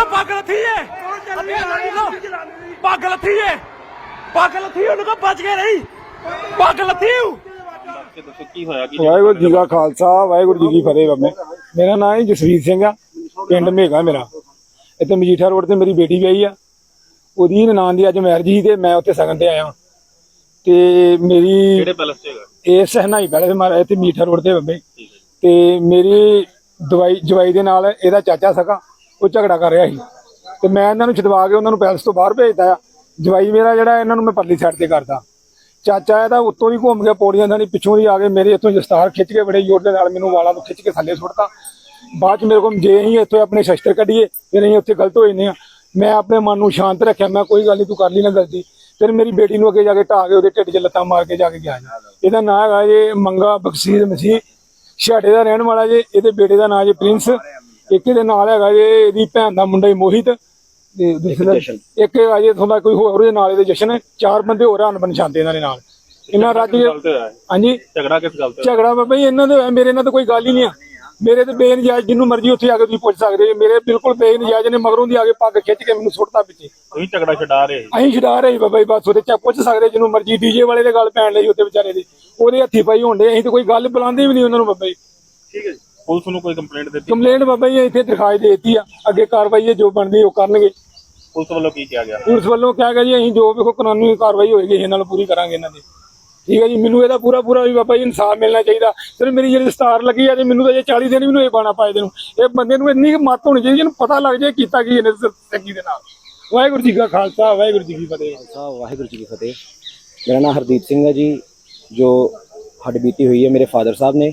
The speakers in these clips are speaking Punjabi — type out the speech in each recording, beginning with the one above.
ਉਹਨੇ ਪੱਗ ਲੱਥੀ ਏ ਪੱਗ ਲੱਥੀ ਏ ਪੱਗ ਲੱਥੀ ਉਹਨੂੰ ਕੋ ਬਚ ਕੇ ਰਹੀ। ਪੱਗ ਲੱਥੀ ਕੀ ਵਾਹਿਗੁਰੂ ਜੀ ਕਾ ਖਾਲਸਾ ਵਾਹਿਗੁਰੂ ਜੀ ਕੀ ਫਤਿਹ ਬਾਬੇ ਮੇਰਾ ਨਾਮ ਹੈ ਜਸਵੀਰ ਸਿੰਘ ਆ ਪਿੰਡ ਮੇਗਾ ਮੇਰਾ। ਇੱਥੇ ਮਜੀਠਾ ਰੋਡ ਤੇ ਮੇਰੀ ਬੇਟੀ ਵਿਆਹੀ ਆ। ਉਹਦੀ ਨਨਾਣ ਦੀ ਅੱਜ ਮੈਰਿਜ ਸੀ ਤੇ ਮੈਂ ਉੱਥੇ ਸਗਨ ਤੇ ਆਇਆ ਤੇ ਮੇਰੀ ਕਿਹੜੇ ਪੈਲਸ 'ਚ ਹੈਗਾ? ਇਹ ਸਹਨਾਈ ਪਹਿਲੇ ਮਾਰਾ ਇੱਥੇ ਮਜੀਠਾ ਰੋਡ ਤੇ ਬਾਬੇ। ਹੈ। ਤੇ ਮੇਰੀ ਦਵਾਈ ਜਵਾਈ ਦੇ ਨਾਲ ਇਹਦਾ ਚਾਚਾ ਸਗਾ। ਉਹ ਝਗੜਾ ਕਰ ਰਿਹਾ ਸੀ। ਤੇ ਮੈਂ ਇਹਨਾਂ ਨੂੰ ਛਡਵਾ ਕੇ ਉਹਨਾਂ ਨੂੰ ਪੈਲਸ ਤੋਂ ਬਾਹਰ ਭੇਜਦਾ ਆ। ਜਵਾਈ ਮੇਰਾ ਜਿਹੜਾ ਇਹਨਾਂ ਨੂੰ ਮੈਂ ਪਰਲੀ ਸਾਈਡ ਤੇ ਕਰਦਾ। ਚਾਚਾ ਇਹਦਾ ਉੱਤੋਂ ਦੀ ਘੁੰਮ ਕੇ ਪੌੜੀਆਂ ਦਾ ਪਿੱਛੋਂ ਦੀ ਆ ਕੇ ਮੇਰੇ ਇੱਥੋਂ ਦਸਤਾਰ ਖਿੱਚ ਕੇ ਬੜੇ ਜ਼ੋਰ ਦੇ ਨਾਲ ਮੈਨੂੰ ਵਾਲਾਂ ਨੂੰ ਖਿੱਚ ਕੇ ਥੱਲੇ ਸੁੱਟਤਾ। ਬਾਅਦ ਚ ਮੇਰੇ ਕੋਲ ਜੇ ਅਸੀਂ ਇੱਥੇ ਆਪਣੇ ਸ਼ਸਤਰ ਕੱਢੀਏ ਫਿਰ ਅਸੀਂ ਉੱਥੇ ਗਲਤ ਹੋ ਜਾਂਦੇ ਆ। ਮੈਂ ਆਪਣੇ ਮਨ ਨੂੰ ਸ਼ਾਂਤ ਰੱਖਿਆ, ਮੈਂ ਕੋਈ ਗੱਲ ਨਹੀਂ, ਤੂੰ ਕਰ ਲਈ ਨਾ ਗਲਤੀ। ਫਿਰ ਮੇਰੀ ਬੇਟੀ ਨੂੰ ਅੱਗੇ ਜਾ ਕੇ ਢਾਹ ਕੇ ਉਹਦੇ ਢਿੱਡ 'ਚ ਲੱਤਾਂ ਮਾਰ ਕੇ ਜਾ ਕੇ ਗਿਆ ਇਹਦਾ ਨਾਂ ਹੈਗਾ ਜੀ ਮੰਗਾ ਬਖਸ਼ੀਰ ਮਸੀਹ। ਛਾੜੇ ਦਾ ਰਹਿਣ ਵਾਲਾ ਜੇ, ਇਹਦੇ ਬੇਟੇ ਦਾ ਨਾਂ ਜੇ ਪ੍ਰਿੰਸ। ਇੱਕ ਇਹਦੇ ਨਾਲ ਹੈਗਾ ਜੇ ਇਹਦੀ ਭੈਣ ਦਾ ਮੁੰਡਾ ਜੀ ਮੋਹਿਤ ਤੇ ਦੂਸਰਾ ਇੱਕ ਹੈਗਾ ਜੀ ਇੱਥੋਂ ਦਾ ਕੋਈ ਹੋਰ ਉਹਦੇ ਨਾਲ ਇਹਦੇ ਜਸ਼ਨ ਚਾਰ ਬੰਦੇ ਹੋਰ ਹਨ ਪਛਾਣਦੇ ਇਹਨਾਂ ਦੇ ਨਾਲ। ਇਹਨਾਂ ਰੱਜ ਕੇ ਗੱਲ ਤੇ ਹੋਇਆ? ਹੈ। ਹਾਂਜੀ। ਝਗੜਾ ਕਿਸ ਗੱਲ ਤੇ? ਝਗੜਾ ਬਾਬਾ ਜੀ ਇਹਨਾਂ ਦੇ ਹੋਇਆ, ਮੇਰੇ ਨਾਲ ਤਾਂ ਕੋਈ ਗੱਲ ਹੀ ਨਹੀਂ ਆ। ਮੇਰੇ ਤੇ ਬੇਨਜਾਇਜ਼ ਜਿੰਨੂੰ ਮਰਜ਼ੀ ਉੱਥੇ ਆ ਕੇ ਤੁਸੀਂ ਪੁੱਛ ਸਕਦੇ ਜੀ। ਮੇਰੇ ਬਿਲਕੁਲ ਬੇਨਜਾਇਜ਼ ਨੇ ਮਗਰੋਂ ਦੀ ਆ ਕੇ ਪੱਗ ਖਿੱਚ ਕੇ ਮੈਨੂੰ ਸੁੱਟਤਾ ਪਿੱਛੇ। ਤੁਸੀਂ ਝਗੜਾ ਛਡਾ ਰਹੇ। ਅਸੀਂ ਛਡਾ ਰਹੇ ਸੀ ਬਾਬਾ ਜੀ ਬਸ ਉਹਦੇ ਚ ਪੁੱਛ ਸਕਦੇ ਜਿਹਨੂੰ ਮਰਜ਼ੀ ਡੀਜੇ ਵਾਲੇ ਦੇ ਗੱਲ ਪੈਣ ਲਈ ਉੱਤੇ ਵਿਚਾਰੇ ਦੇ। ਉਹਦੇ ਹੱਥੀ ਪਾਈ ਹੁੰਦੇ ਅਸੀਂ ਤਾਂ ਕੋਈ ਗੱਲ ਬੁਲਾਉਂਦੇ ਵੀ ਨਹੀਂ ਉਹਨਾਂ ਨੂੰ ਬਾਬਾ ਜੀ। ਪੁਲਿਸ ਨੂੰ ਕੋਈ ਕੰਪਲੇਂਟ ਦਿੱਤੀ? ਕੰਪਲੇਂਟ ਬਾਬਾ ਜੀ ਇੱਥੇ ਦਰਖਾਸਤ ਦਿੱਤੀ ਆ। ਅੱਗੇ ਕਾਰਵਾਈ ਹੈ ਜੋ ਬਣਦੀ ਉਹ ਕਰਨਗੇ। ਪੁਲਿਸ ਵੱਲੋਂ ਕੀ ਕਿਹਾ ਗਿਆ? ਪੁਲਿਸ ਵੱਲੋਂ ਕਿਹਾ ਗਿਆ ਜੀ ਅਸੀਂ ਜੋ ਵੀ ਕੋਈ ਕਾਨੂੰਨੀ ਕਾਰਵਾਈ ਹੋਏਗੀ ਇਹਨਾਂ ਨਾਲ ਪੂਰੀ ਕਰਾਂਗੇ ਇਹਨਾਂ ਦੀ। ਠੀਕ ਹੈ ਜੀ ਮੈਨੂੰ ਇਹਦਾ ਪੂਰਾ ਪੂਰਾ ਵੀ ਬਾਬਾ ਜੀ ਇਨਸਾਫ ਮਿਲਣਾ ਚਾਹੀਦਾ। ਸਿਰ ਮੇਰੀ ਜਿਹੜੀ ਸਟਾਰ ਲੱਗੀ ਆ ਤੇ ਮੈਨੂੰ ਤਾਂ ਜੇ 40 ਦਿਨ ਵੀ ਨੂੰ ਇਹ ਬਾਣਾ ਪਾਏ ਦੇ ਨੂੰ ਇਹ ਬੰਦੇ ਨੂੰ ਇੰਨੀ ਮੱਤ ਹੋਣੀ ਚਾਹੀਦੀ ਜਿਹਨੂੰ ਪਤਾ ਲੱਗ ਜਾਏ ਕੀਤਾ ਕੀ ਇਹਨੇ ਸੱਗੀ ਦੇ ਨਾਲ। ਵਾਹਿਗੁਰੂ ਜੀ ਕਾ ਖਾਲਸਾ ਵਾਹਿਗੁਰੂ ਜੀ ਕੀ ਫਤਿਹ। ਖਾਲਸਾ ਵਾਹਿਗੁਰੂ ਜੀ ਕੀ ਫਤਿਹ। ਮੇਰਾ ਨਾਮ ਹਰਦੀਪ ਸਿੰਘ ਹੈ ਜੀ ਜੋ ਹੱਡ ਬੀਤੀ ਹੋਈ ਹੈ ਮੇਰੇ ਫਾਦਰ ਸਾਹਿਬ ਨੇ।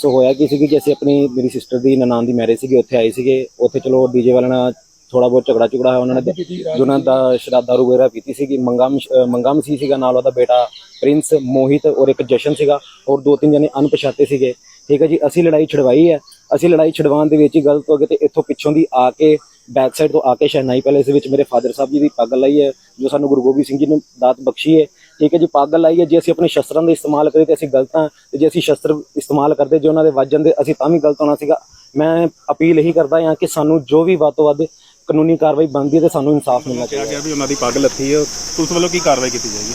ਸੋ ਹੋਇਆ ਕੀ ਸੀ ਕਿ ਅਸੀਂ ਆਪਣੀ ਮੇਰੀ ਸਿਸਟਰ ਦੀ ਨਨਾਣ ਦੀ ਮੈਰਿਜ ਸੀਗੀ ਉੱਥੇ ਆਏ ਸੀਗੇ। ਉੱਥੇ ਚਲੋ ਡੀਜੇ ਵਾਲਿਆਂ ਨਾਲ ਥੋੜਾ ਬਹੁਤ ਝਗੜਾ ਝੁਗੜਾ ਹੋਇਆ ਉਹਨਾਂ ਨੇ ਉਹਨਾਂ ਦਾ ਸ਼ਰਾਬ ਦਾਰੂ ਵਗੈਰਾ ਪੀਤੀ ਸੀਗੀ। ਮੰਗਮ ਮੰਗਮ ਸੀ ਸੀਗਾ ਨਾਲ ਉਹਦਾ ਬੇਟਾ ਪ੍ਰਿੰਸ ਮੋਹਿਤ ਔਰ ਇੱਕ ਜਸ਼ਨ ਸੀਗਾ। ਔਰ ਦੋ ਤਿੰਨ ਜਣੇ ਅਣਪਛਾਤੇ ਸੀਗੇ। ਠੀਕ ਹੈ ਜੀ ਅਸੀਂ ਲੜਾਈ ਛਡਵਾਈ ਹੈ। ਅਸੀਂ ਲੜਾਈ ਛਡਵਾਉਣ ਦੇ ਵਿੱਚ ਹੀ ਗਲਤ ਹੋ ਗਏ ਤੇ ਇੱਥੋਂ ਪਿੱਛੋਂ ਦੀ ਆ ਕੇ ਬੈਕ ਸਾਈਡ ਤੋਂ ਆ ਕੇ ਸ਼ਹਿਨਾਈ ਪੈਲੇਸ ਦੇ ਵਿੱਚ ਮੇਰੇ ਫਾਦਰ ਸਾਹਿਬ ਜੀ ਦੀ ਪੱਗ ਲਾਈ ਹੈ ਜੋ ਸਾਨੂੰ ਗੁਰੂ ਗੋਬਿੰਦ ਸਿੰਘ ਜੀ ਨੇ ਦਾਤ ਬਖਸ਼ੀ ਹੈ। ਠੀਕ ਹੈ ਜੀ ਪੱਗ ਲਾਈ ਹੈ ਜੇ ਅਸੀਂ ਆਪਣੇ ਸ਼ਸਤਰਾਂ ਦਾ ਇਸਤੇਮਾਲ ਕਰੀਏ ਤੇ ਅਸੀਂ ਗਲਤ ਹਾਂ ਤੇ ਜੇ ਅਸੀਂ ਸ਼ਸਤਰ ਇਸਤੇਮਾਲ ਕਰਦੇ ਜੇ ਉਹਨਾਂ ਦੇ ਵੱਜ ਜਾਂਦੇ ਅਸੀਂ ਤਾਂ ਵੀ ਗਲਤ ਹੋਣਾ ਸੀਗਾ। ਮੈਂ ਅਪੀਲ ਇਹੀ ਕਰਦਾ ਹਾਂ ਕਿ ਸਾਨੂੰ ਜੋ ਵੀ ਵੱਧ ਤੋਂ ਵੱਧ ਕਾਨੂੰਨੀ ਕਾਰਵਾਈ ਬਣਦੀ ਹੈ ਤੇ ਸਾਨੂੰ ਇਨਸਾਫ ਮਿਲਣਾ ਚਾਹੀਦਾ। ਕਿਹਾ ਗਿਆ ਵੀ ਉਹਨਾਂ ਦੀ ਪੱਗ ਲੱਥੀ ਹੈ ਪੁਲਿਸ ਵੱਲੋਂ ਕੀ ਕਾਰਵਾਈ ਕੀਤੀ ਜਾਏਗੀ?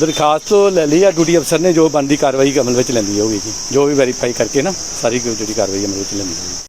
ਦਰਖਾਸਤ ਤੋਂ ਲੈ ਲਈ ਆ ਡਿਊਟੀ ਅਫਸਰ ਨੇ ਜੋ ਬਣਦੀ ਕਾਰਵਾਈ ਅਮਲ ਵਿੱਚ ਲੈਂਦੀ ਹੋਊਗੀ ਜੀ ਜੋ ਵੀ ਵੈਰੀਫਾਈ ਕਰਕੇ ਨਾ ਸਾਰੀ ਜਿਹੜੀ ਕਾਰਵਾਈ ਅਮਲ ਵਿੱਚ ਲੈਂਦੀ ਹੋਊਗੀ